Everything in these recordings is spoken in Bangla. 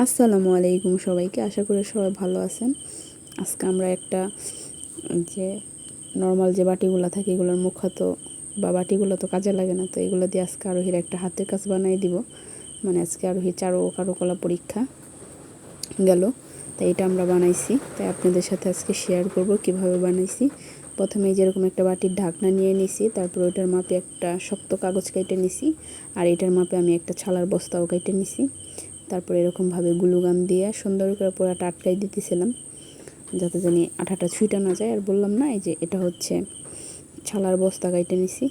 আসসালামু আলাইকুম সবাইকে, আশা করি সবাই ভালো আছেন। আজকে আমরা একটা যে নর্মাল যে বাটিগুলো থাকে, এগুলোর মুখাত বা বাটিগুলো তো কাজে লাগে না, তো এগুলো দিয়ে আজকে আরোহীর একটা হাতের কাজ বানাই দিব। মানে আজকে আরোহী চারো, কারুকলা পরীক্ষা গেল, তাই এটা আমরা বানাইছি। তাই আপনাদের সাথে আজকে শেয়ার করব, কীভাবে বানাইছি। প্রথমে যেরকম একটা বাটির ঢাকনা নিয়ে নিছি, তারপর ওইটার মাপে একটা শক্ত কাগজ কেটে নিছি, আর এটার মাপে আমি একটা ছালার বস্তাও কেটে নিছি। তারপর এরকমভাবে গ্লুগান দিয়ে সুন্দর করে পোড়াটা আটকাই দিতেছিলাম, যাতে জানি আঠাটা ছুঁটা না যায়। আর বললাম না, এই যে এটা হচ্ছে ছালার বস্তা কাইটে নিছি।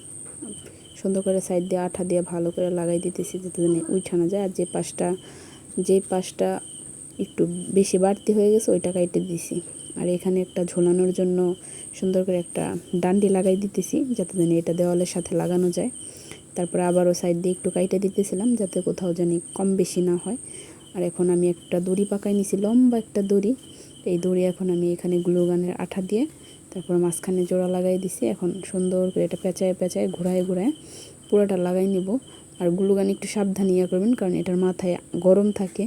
সুন্দর করে সাইড দিয়ে আঠা দিয়ে ভালো করে লাগাই দিতেছি, যাতে জানি উঠা না যায়। আর যে পাশটা যে পাশটা একটু বেশি বাড়তি হয়ে গেছে, ওইটা কাইটে দিছি। আর এখানে একটা ঝোলানোর জন্য সুন্দর করে একটা ডান্ডি লাগাই দিতেছি, যাতে জানি এটা দেওয়ালের সাথে লাগানো যায়। তারপরে আবারও সাইড দিয়ে একটু কাইটে দিতেছিলাম যাতে কোথাও জানি কম বেশি না হয়। আর এখন আমি একটা দড়ি পাকাই নিছি, লম্বা একটা দড়ি। এই দড়ি এখন আমি এখানে গ্লুগানের আঠা দিয়ে তারপর মাঝখানে জোড়া লাগাই দিছি। এখন সুন্দর করে এটা পেঁচায় পেঁচায় ঘুরায় ঘুরায় পুরোটা লাগাই নিব। আর গ্লুগান একটু সাবধান ইয়া করবেন, কারণ এটার মাথায় গরম থাকে।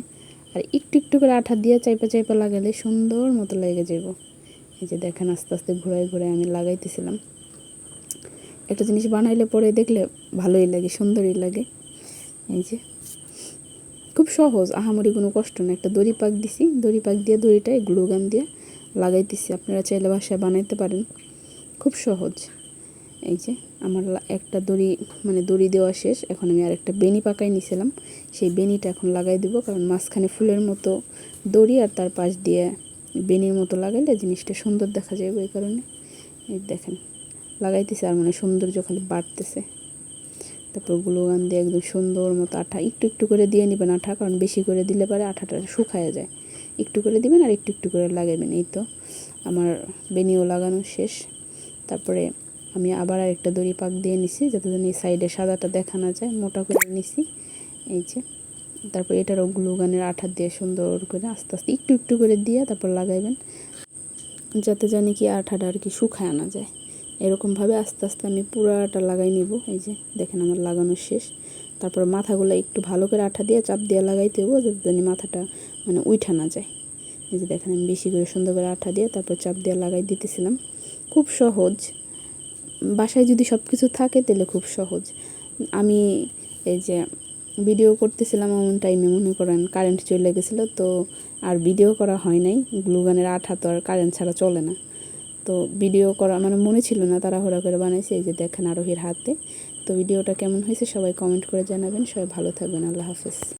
আর একটু একটু করে আঠা দিয়ে চাইপা চাইপা লাগালে সুন্দর মতো লেগে যাব এই যে দেখেন আস্তে আস্তে ঘুরায় ঘুরায় আমি লাগাইতেছিলাম। একটা জিনিস বানাইলে পরে দেখলে ভালোই লাগে, সুন্দরই লাগে। এই যে। খুব সহজ, আহামরি কোনো কষ্ট না একটা দড়ি পাক দিছি, দড়ি পাক দিয়ে দড়িটায় গ্লুগান দিয়ে লাগাইতেছি। আপনারা চাইলে বাসায় বানাইতে পারেন। খুব সহজ। এই যে, আমার একটা দড়ি মানে দড়ি দেওয়া শেষ। এখন আমি আর একটা বেনি পাকাই নিছিলাম। সেই বেনিটা এখন লাগাই দিব, কারণ মাঝখানে ফুলের মতো দড়ি আর তার পাশ দিয়ে বেনির মতো লাগাইলে জিনিসটা সুন্দর দেখা যায় ওই কারণে। এই দেখেন, লাগাইতেছে আর মানে সৌন্দর্য খালি বাড়তেছে। তারপর গ্লুগান দিয়ে একদম সুন্দর মতো আঠা, একটু একটু করে দিয়ে নেবেন আঠা, কারণ বেশি করে দিলে পরে আঠাটা শুকায় যায়। একটু করে দিবেন আর একটু একটু করে লাগাবেন, এই তো। আমার বেনিও লাগানো শেষ। তারপরে আমি আবার একটা দড়ি পাক দিয়ে নিছি, যাতে যেন এই সাইডে সাদাটা দেখা না যায়, মোটা করে নিছি। এই যে, তারপর এটারও গ্লুগানের আঠা দিয়ে সুন্দর করে আস্তে আস্তে একটু একটু করে দিয়ে তারপর লাগাইবেন, যাতে জানি কি আঠাটা আর কি শুকায় আনা যায়। এরকমভাবে আস্তে আস্তে আমি পুরাটা লাগাই নিব। এই যে দেখেন আমার লাগানো শেষ। তারপর মাথাগুলো একটু ভালো করে আঠা দিয়ে চাপ দিয়ে লাগাইতে হব যাতে জানি মাথাটা মানে উঠা না যায়। এই যে দেখেন আমি বেশি করে সুন্দর করে আঠা দিয়ে তারপর চাপ দিয়ে লাগাই দিতেছিলাম। খুব সহজ। বাসায় যদি সব কিছু থাকে তাহলে খুব সহজ। আমি এই যে ভিডিও করতেছিলাম এমন টাইমে মনে করেন কারেন্ট চলে গেছিল, তো আর ভিডিও করা হয় নাই। গ্লুগানের আঠা তো আর কারেন্ট ছাড়া চলে না। তো ভিডিও করা মানে মনে ছিল না তাড়াহুড়া করে বানাইছে, এই যে দেখেন আরোহীর হাতে। তো ভিডিওটা কেমন হয়েছে সবাই কমেন্ট করে জানাবেন। সবাই ভালো থাকবেন, আল্লাহ হাফেজ।